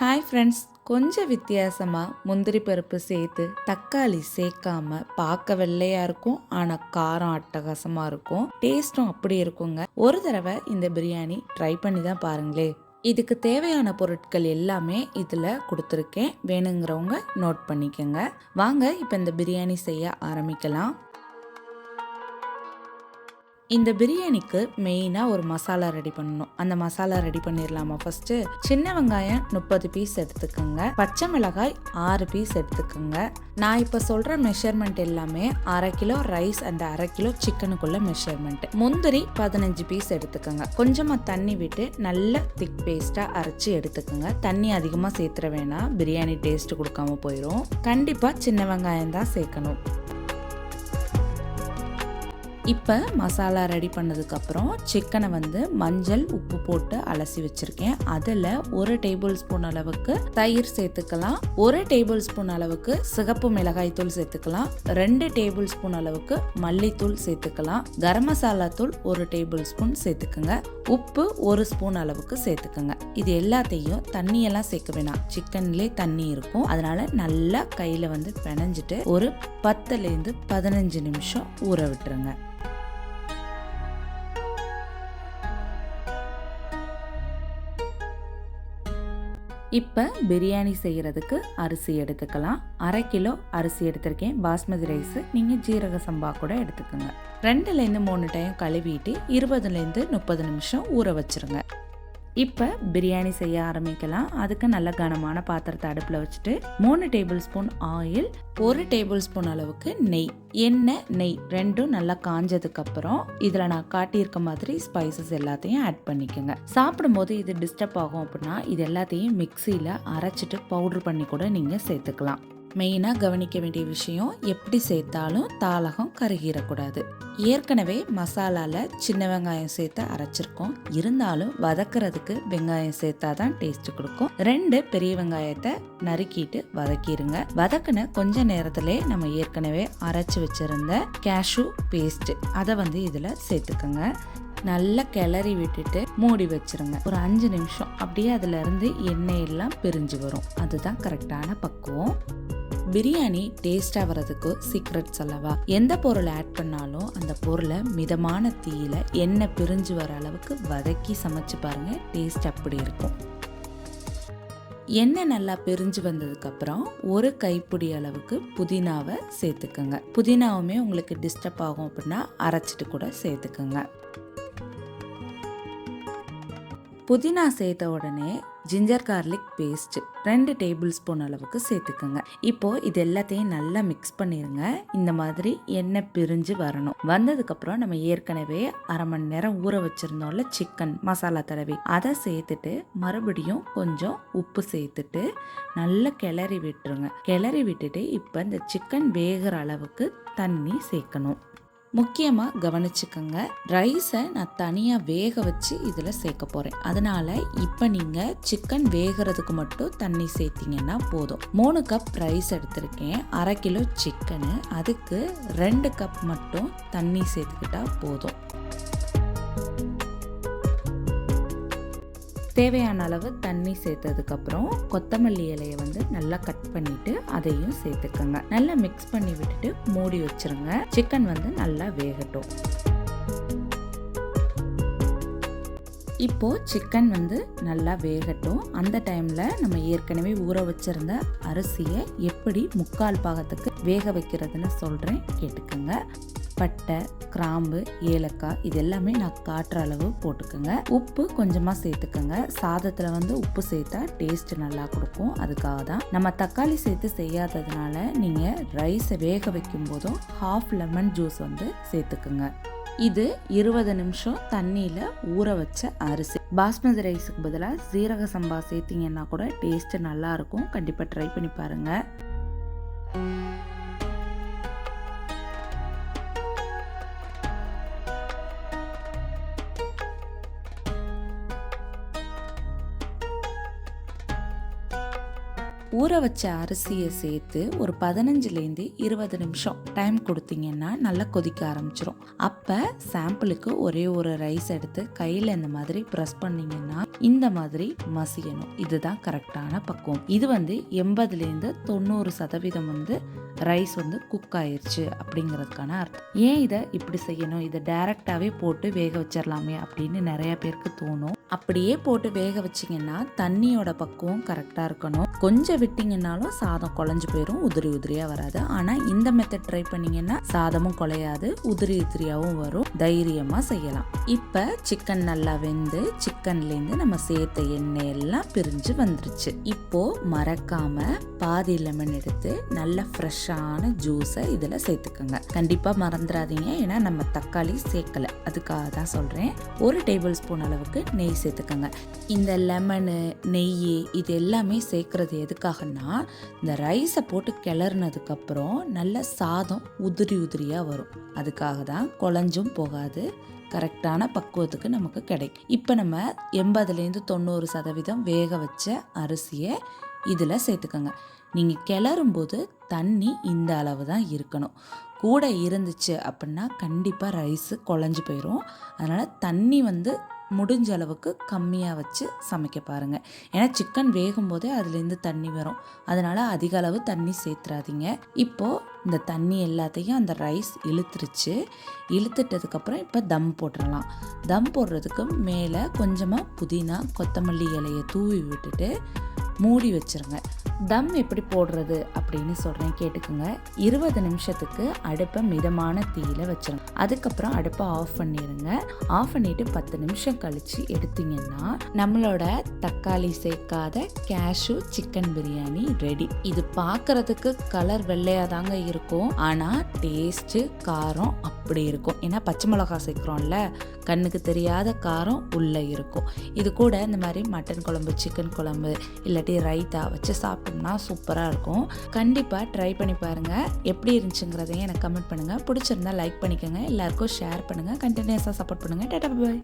Hi friends கொஞ்சம் வித்தியாசமாக முந்திரி பருப்பு சேர்த்து தக்காளி சேர்க்காம பார்க்க வெள்ளையாக இருக்கும். ஆனால் காரம் அட்டகாசமாக இருக்கும். டேஸ்ட்டும் அப்படி இருக்குங்க. ஒரு தடவை இந்த பிரியாணி ட்ரை பண்ணி தான் பாருங்களேன் இதுக்கு தேவையான பொருட்கள் எல்லாமே இதில் கொடுத்துருக்கேன். வேணுங்கிறவங்க நோட் பண்ணிக்கோங்க. வாங்க இப்போ இந்த பிரியாணி செய்ய ஆரம்பிக்கலாம். இந்த பிரியாணிக்கு மெயினாக ஒரு மசாலா ரெடி பண்ணணும். அந்த மசாலா ரெடி பண்ணிடலாமா ஃபர்ஸ்ட் சின்ன வெங்காயம் முப்பது பீஸ் எடுத்துக்கோங்க. பச்சை மிளகாய் ஆறு பீஸ் எடுத்துக்கோங்க. நான் இப்போ சொல்கிற மெஷர்மெண்ட் எல்லாமே அரை கிலோ ரைஸ் அண்ட் அரை கிலோ சிக்கனுக்குள்ள மெஷர்மெண்ட் முந்திரி பதினஞ்சு பீஸ் எடுத்துக்கோங்க. கொஞ்சமாக தண்ணி விட்டு நல்ல திக் பேஸ்ட்டாக அரைச்சி எடுத்துக்கோங்க. தண்ணி அதிகமாக சேர்த்துற வேணாம். பிரியாணி டேஸ்ட் கொடுக்காம போயிடும் கண்டிப்பாக சின்ன வெங்காயம் தான் சேர்க்கணும். இப்போ மசாலா ரெடி பண்ணதுக்கப்புறம் சிக்கனை வந்து மஞ்சள் உப்பு போட்டு அலசி வச்சுருக்கேன். அதில் ஒரு டேபிள் ஸ்பூன் அளவுக்கு தயிர் சேர்த்துக்கலாம். ஒரு டேபிள் ஸ்பூன் அளவுக்கு சிகப்பு மிளகாய் தூள் சேர்த்துக்கலாம். ரெண்டு டேபிள் ஸ்பூன் அளவுக்கு மல்லித்தூள் சேர்த்துக்கலாம். கரம் மசாலா தூள் ஒரு டேபிள் ஸ்பூன் சேர்த்துக்குங்க. உப்பு ஒரு ஸ்பூன் அளவுக்கு சேர்த்துக்கோங்க. இது எல்லாத்தையும் தண்ணியெல்லாம் சேர்க்க வேணாம். சிக்கன்லேயே தண்ணி இருக்கும். அதனால நல்லா கையில் வந்து பிணைஞ்சிட்டு ஒரு பத்துலேருந்து பதினஞ்சு நிமிஷம் ஊற விட்டுருங்க. இப்போ பிரியாணி செய்கிறதுக்கு அரிசி எடுத்துக்கலாம். அரை கிலோ அரிசி எடுத்திருக்கேன். பாஸ்மதி ரைஸு நீங்கள் ஜீரக சம்பா கூட எடுத்துக்கோங்க. ரெண்டுலேருந்து மூணு டைம் கழுவிட்டு இருபதுலேருந்து முப்பது நிமிஷம் ஊற வச்சுருங்க. இப்போ பிரியாணி செய்ய ஆரம்பிக்கலாம். அதுக்கு நல்ல கனமான பாத்திரத்தை அடுப்பில் வச்சுட்டு மூணு டேபிள் ஸ்பூன் ஆயில் ஒரு டேபிள் ஸ்பூன் அளவுக்கு நெய். எண்ணெய் நெய் ரெண்டும் நல்லா காஞ்சதுக்கப்புறம் இதில் நான் காட்டியிருக்க மாதிரி ஸ்பைசஸ் எல்லாத்தையும் ஆட் பண்ணிக்கோங்க. சாப்பிடும்போது இது டிஸ்டர்ப் ஆகும் அப்படின்னா இது எல்லாத்தையும் மிக்சியில் அரைச்சிட்டு பவுட்ரு பண்ணி கூட நீங்கள் சேர்த்துக்கலாம். மெயினாக கவனிக்க வேண்டிய விஷயம் எப்படி சேர்த்தாலும் தாளகம் கருகிடக்கூடாது ஏற்கனவே மசாலாவில் சின்ன வெங்காயம் சேர்த்து அரைச்சிருக்கோம். இருந்தாலும் வதக்கிறதுக்கு வெங்காயம் சேர்த்தா தான் டேஸ்ட் கொடுக்கும். ரெண்டு பெரிய வெங்காயத்தை நறுக்கிட்டு வதக்கிடுங்க வதக்குன கொஞ்ச நேரத்திலே நம்ம ஏற்கனவே அரைச்சி வச்சிருந்த கேஷு பேஸ்ட் அதை வந்து இதில் சேர்த்துக்கோங்க. நல்லா கிளறி விட்டுட்டு மூடி வச்சிருங்க. ஒரு அஞ்சு நிமிஷம். அப்படியே அதுலேருந்து எண்ணெய் எல்லாம் பிரிஞ்சு வரும். அதுதான் கரெக்டான பக்குவம். பிரியாணி டேஸ்டாக வர்றதுக்கு சீக்ரெட் அல்லவா எந்த பொருளை ஆட் பண்ணாலும் அந்த பொருளை மிதமான தீயில எண்ணெய் பிரிஞ்சு வர அளவுக்கு வதக்கி சமைச்சு பாருங்கள் டேஸ்ட் அப்படி இருக்கும். எண்ணெய் நல்லா பிரிஞ்சு வந்ததுக்கப்புறம் ஒரு கைப்பிடி அளவுக்கு புதினாவை சேர்த்துக்கோங்க. புதினாவுமே உங்களுக்கு டிஸ்டர்ப் ஆகும் அப்படின்னா அரைச்சிட்டு கூட சேர்த்துக்கோங்க. புதினா சேர்த்த உடனே ஜிஞ்சர் கார்லிக் பேஸ்ட் ரெண்டு டேபிள் ஸ்பூன் அளவுக்கு சேர்த்துக்கோங்க. இப்போ இது எல்லாத்தையும் நல்லா மிக்ஸ் பண்ணிடுங்க இந்த மாதிரி எண்ணெய் பிரிஞ்சு வரணும். வந்ததுக்கப்புறம் நம்ம ஏற்கனவே அரை மணி நேரம் ஊற வச்சுருந்தோம்ல சிக்கன் மசாலா தடவி. அதை சேர்த்துட்டு மறுபடியும் கொஞ்சம் உப்பு சேர்த்துட்டு நல்லா கிளறி விட்டுருங்க. கிளறி விட்டுட்டு இப்போ இந்த சிக்கன் வேகிற அளவுக்கு தண்ணி சேர்க்கணும். முக்கியமாக கவனிச்சுக்கோங்க. ரைஸை நான் தனியாக வேக வச்சு இதில் சேர்க்க போகிறேன் அதனால் இப்போ நீங்கள் சிக்கன் வேகிறதுக்கு மட்டும் தண்ணி சேர்த்திங்கன்னா போதும். மூணு கப் ரைஸ் எடுத்திருக்கேன். அரை கிலோ சிக்கனு அதுக்கு ரெண்டு கப் மட்டும் தண்ணி சேர்த்துக்கிட்டா போதும். தேவையான அளவு தண்ணி சேர்த்ததுக்கப்புறம் கொத்தமல்லி இலையை வந்து நல்லா கட் பண்ணிட்டு அதையும் சேர்த்துக்கோங்க. நல்லா மிக்ஸ் பண்ணி விட்டுட்டு மூடி வச்சிருங்க. சிக்கன் வந்து நல்லா வேகட்டும். இப்போது சிக்கன் வந்து நல்லா வேகட்டும். அந்த டைமில் நம்ம ஏற்கனவே ஊற வச்சிருந்த அரிசியை எப்படி முக்கால் பாகத்துக்கு வேக வைக்கிறதுன்னு சொல்கிறேன் கேட்டுக்கோங்க. பட்டை கிராம்பு ஏலக்காய் இது எல்லாமே நான் காட்டுற அளவு போட்டுக்கோங்க. உப்பு கொஞ்சமாக சேர்த்துக்கோங்க. சாதத்தில் வந்து உப்பு சேர்த்தா டேஸ்ட் நல்லா கொடுக்கும். அதுக்காக தான். நம்ம தக்காளி சேர்த்து செய்யாததுனால நீங்கள் ரைஸை வேக வைக்கும் போதும் ஹாஃப் லெமன் ஜூஸ் வந்து சேர்த்துக்குங்க. இது இருபது நிமிஷம் தண்ணியில் ஊற வச்ச அரிசி. பாஸ்மதி ரைஸுக்கு பதிலாக சீரக சம்பா சேர்த்திங்கன்னா கூட டேஸ்ட்டு நல்லாயிருக்கும் கண்டிப்பாக ட்ரை பண்ணி பாருங்கள் ஊற வச்ச அரிசியை சேர்த்து ஒரு பதினஞ்சுலேருந்து இருபது நிமிஷம் டைம் கொடுத்தீங்கன்னா நல்லா கொதிக்க ஆரம்பிச்சிரும். அப்போ சாம்பிளுக்கு ஒரே ஒரு ரைஸ் எடுத்து கையில் இந்த மாதிரி ப்ரெஸ் பண்ணீங்கன்னா இந்த மாதிரி மசியணும். இதுதான் கரெக்டான பக்குவம். இது வந்து எண்பதுலேருந்து தொண்ணூறு சதவீதம் வந்து ரைஸ் வந்து குக் ஆயிடுச்சு அப்படிங்கிறதுக்கான அர்த்தம். ஏன் இதை இப்படி செய்யணும்? இதை டைரெக்டாகவே போட்டு வேக வச்சிடலாமே அப்படின்னு நிறைய பேருக்கு தோணும். அப்படியே போட்டு வேக வச்சிங்கன்னா தண்ணியோட பக்குவம் கரெக்டாக இருக்கணும். கொஞ்சம் விட்டிங்கன்னாலும் சாதம் குழஞ்சு போயிடும் உதிரி உதிரியாக வராது. ஆனால் இந்த மெத்தட் ட்ரை பண்ணீங்கன்னா சாதமும் குலையாது உதிரி உதிரியாகவும் வரும். தைரியமாக செய்யலாம். இப்போ சிக்கன் நல்லா வெந்து சிக்கன்லேருந்து நம்ம சேர்த்த எண்ணெய் எல்லாம் பிரிஞ்சு வந்துருச்சு. இப்போது மறக்காமல் பாதி லெமன் எடுத்து நல்ல ஃப்ரெஷ்ஷான ஜூஸை இதில் சேர்த்துக்கோங்க. கண்டிப்பாக மறந்துடாதீங்க. ஏன்னா நம்ம தக்காளி சேர்க்கல. அதுக்காக தான் சொல்கிறேன் ஒரு டேபிள் ஸ்பூன் அளவுக்கு நெய் சேர்த்துக்கோங்க. இந்த லெமனு நெய் இது எல்லாமே சேர்க்குறது எதுக்காகன்னா இந்த ரைஸை போட்டு கிளறினதுக்கப்புறம் நல்ல சாதம் உதிரி உதிரியாக வரும். அதுக்காக தான் குழஞ்சும் போகாது. கரெக்டான பக்குவத்துக்கு நமக்கு கிடைக்கும். இப்போ நம்ம எண்பதுலேருந்து தொண்ணூறு சதவீதம் வேக வச்ச அரிசியை இதில் சேர்த்துக்கோங்க. நீங்கள் கிளறும்போது தண்ணி இந்த அளவு தான் இருக்கணும். கூட இருந்துச்சு அப்படின்னா கண்டிப்பாக ரைஸு குழஞ்சி போயிடும் அதனால் தண்ணி வந்து முடிஞ்ச அளவுக்கு கம்மியாக வச்சு சமைக்க பாருங்கள் ஏன்னா சிக்கன் வேகும் போதே அதுலேருந்து தண்ணி வரும். அதனால் அதிக அளவு தண்ணி சேர்த்துறாதீங்க இப்போது இந்த தண்ணி எல்லாத்தையும் அந்த ரைஸ் இழுத்துருச்சு. இழுத்துட்டதுக்கப்புறம் இப்போ தம் போட்டுடலாம் தம் போடுறதுக்கு மேலே கொஞ்சமாக புதினா கொத்தமல்லி இலையை தூவி விட்டுட்டு மூடி வச்சிருங்க. தம் எப்படி போடுறது அப்படின்னு சொல்கிறேன் கேட்டுக்கோங்க. இருபது நிமிஷத்துக்கு அடுப்பை மிதமான தீயில வச்சிருங்க. அதுக்கப்புறம் அடுப்பை ஆஃப் பண்ணிடுங்க ஆஃப் பண்ணிட்டு பத்து நிமிஷம் கழித்து எடுத்தீங்கன்னா நம்மளோட தக்காளி சேர்க்காத கேஷு சிக்கன் பிரியாணி ரெடி இது பார்க்குறதுக்கு கலர் வெள்ளையாக தாங்க இருக்கும். ஆனால் டேஸ்ட்டு காரம் அப்படி இருக்கும். ஏன்னா பச்சை மிளகாய் சேர்க்குறோம்ல கண்ணுக்கு தெரியாத காரம் உள்ளே இருக்கும். இது கூட இந்த மாதிரி மட்டன் குழம்பு சிக்கன் குழம்பு இல்லாட்டி ரைத்தா வச்சு சாப்பிட்டோம்னா சூப்பராக இருக்கும். கண்டிப்பாக ட்ரை பண்ணி பாருங்கள் எப்படி இருந்துச்சுங்கிறதையும் எனக்கு கமெண்ட் பண்ணுங்கள் பிடிச்சிருந்தா லைக் பண்ணிக்கோங்க. எல்லாருக்கும் ஷேர் பண்ணுங்கள் கண்டினியூஸாக சப்போர்ட் பண்ணுங்கள் டேட்டா பாய்